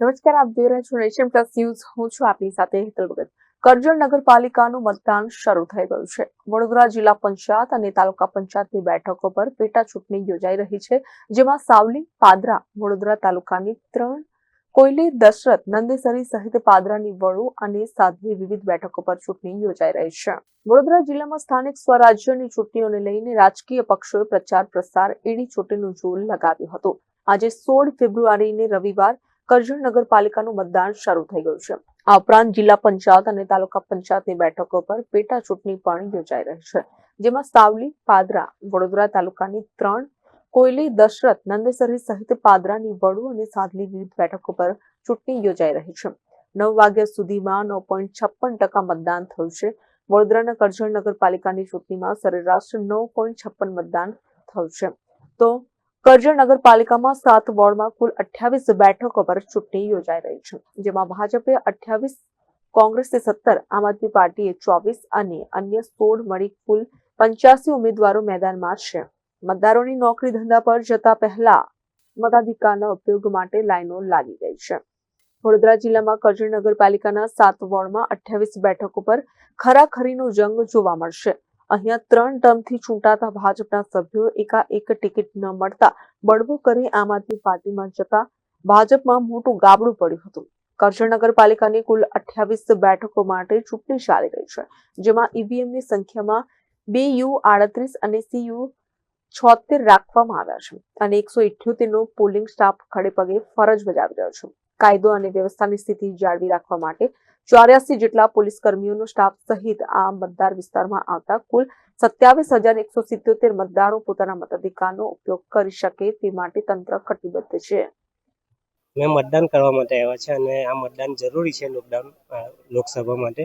નમસ્કાર, આપ જોઈ રહ્યા છો નેશન પ્લસ ન્યૂઝ. હું છું આપની સાથે હેતલ ભગત. કરજણ નગરપાલિકાનું મતદાન શરૂ થઈ ગયું છે. વડોદરા જિલ્લા પંચાયત અને તાલુકા પંચાયતની બેઠકો પર પેટા ચૂંટણી યોજાઈ રહી છે, જેમાં સાવલી, પાદરા, વડોદરા તાલુકાની ત્રણ, કોયલી, દશરથ, નંદેસરી સહિત પાદરાની વડુ અને સાધવી વિવિધ બેઠકો પર ચૂંટણી યોજાઈ રહી છે. વડોદરા જિલ્લામાં સ્થાનિક સ્વરાજ્યની ચૂંટણીઓને લઈને રાજકીય પક્ષોએ પ્રચાર પ્રસાર એડી ચૂંટણીનું જોર લગાવ્યું હતું. આજે સોળ ફેબ્રુઆરીને રવિવાર કરજણ નગરપાલિકાનું મતદાન શરૂ થઈ ગયું છે. આ ઉપરાંત જિલ્લા પંચાયત અને તાલુકા પંચાયતની બેઠકો પર પેટા ચૂંટણી પણ યોજાઈ રહી છે. જેમાં સાવલી, પાદરા, વડોદરા તાલુકાની ત્રણ, કોયલી, દશરથ, નંદેસરી સહિત પાદરાની વડુ અને સાદલી વિવિધ બેઠકો પર ચૂંટણી યોજાઈ રહી છે. નવ વાગ્યા સુધીમાં નવ પોઈન્ટ છપ્પન ટકા મતદાન થયું છે. વડોદરાના કરજણ નગરપાલિકાની ચૂંટણીમાં સરેરાશ નવ પોઈન્ટ છપ્પન મતદાન થયું છે. તો કરજણ નગરપાલિકામાં સાત વોર્ડમાં કુલ અઠ્યાવીસ બેઠકો પર ચૂંટણી યોજાઈ રહી છે, જેમાં ભાજપે અઠ્યાવીસ, કોંગ્રેસે સત્તર, આમ આદમી પાર્ટીએ ચોવીસ અને અન્ય સોળ મળી કુલ પંચ્યાસી ઉમેદવારો મેદાનમાં છે. મતદારોની નોકરી ધંધા પર જતા પહેલા મતાધિકારના ઉપયોગ માટે લાઈનો લાગી ગઈ છે. વડોદરા જિલ્લામાં કરજણ નગરપાલિકાના સાત વોર્ડમાં અઠ્યાવીસ બેઠકો પર ખરાખરીનો જંગ જોવા મળશે. અહીંયા ત્રણ ટર્મથી ચૂંટાતા ભાજપના સભ્યો એકાએક ટિકિટ ન મળતા બળવો કરી આમ આદમી પાર્ટીમાં જતા ભાજપમાં મોટું ગાબડું પડ્યું હતું. કરજણ નગરપાલિકાની કુલ અઠ્યાવીસ બેઠકો માટે ચૂંટણી ચાલી રહી છે, જેમાં ઈવીએમની સંખ્યામાં બે યુ આડત્રીસ અને સી યુ છોતેર રાખવામાં આવ્યા છે અને એકસો ઇઠ્યોતેર નો પોલિંગ સ્ટાફ ખડે પગે ફરજ બજાવી રહ્યો છે. કાયદો અને વ્યવસ્થાની સ્થિતિ જાળવી રાખવા માટે ચોર્યાસી જેટલા પોલીસ કર્મીઓનો સ્ટાફ સહિત આ મતદાર વિસ્તારમાં આવતા કુલ સત્યાવીસ હજાર એકસો સિત્યોતેર મતદારો પોતાના મતાધિકારનો ઉપયોગ કરી શકે તે માટે તંત્ર કટિબદ્ધ છે. મેં મતદાન કરવા માટે આવ્યા છે અને આ મતદાન જરૂરી છે લોકડાઉન લોકસભા માટે.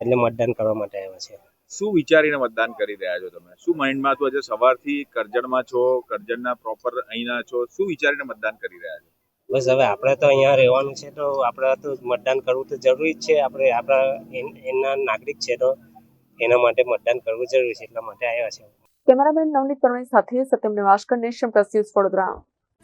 એટલે મતદાન કરવા માટે આવ્યા છે. શું વિચારીને મતદાન કરી રહ્યા છો તમે? શું માઇન્ડમાં હતું આજે સવારથી કરજણમાં છો કરજણના પ્રોપર અહીંના છો? શું વિચારીને મતદાન કરી રહ્યા છો? બસ હવે આપણે તો અહીંયા રહેવાનું છે તો આપણે તો મતદાન કરવું તો જરૂરી જ છે. આપણે આપણા એન- નાગરિક છે તો એના માટે મતદાન કરવું જરૂરી છે એટલા માટે આવ્યા છે કેમેરામેન નવનીત પરમાણી સાથે Satyam Nivaskar nation plus news Vadodara.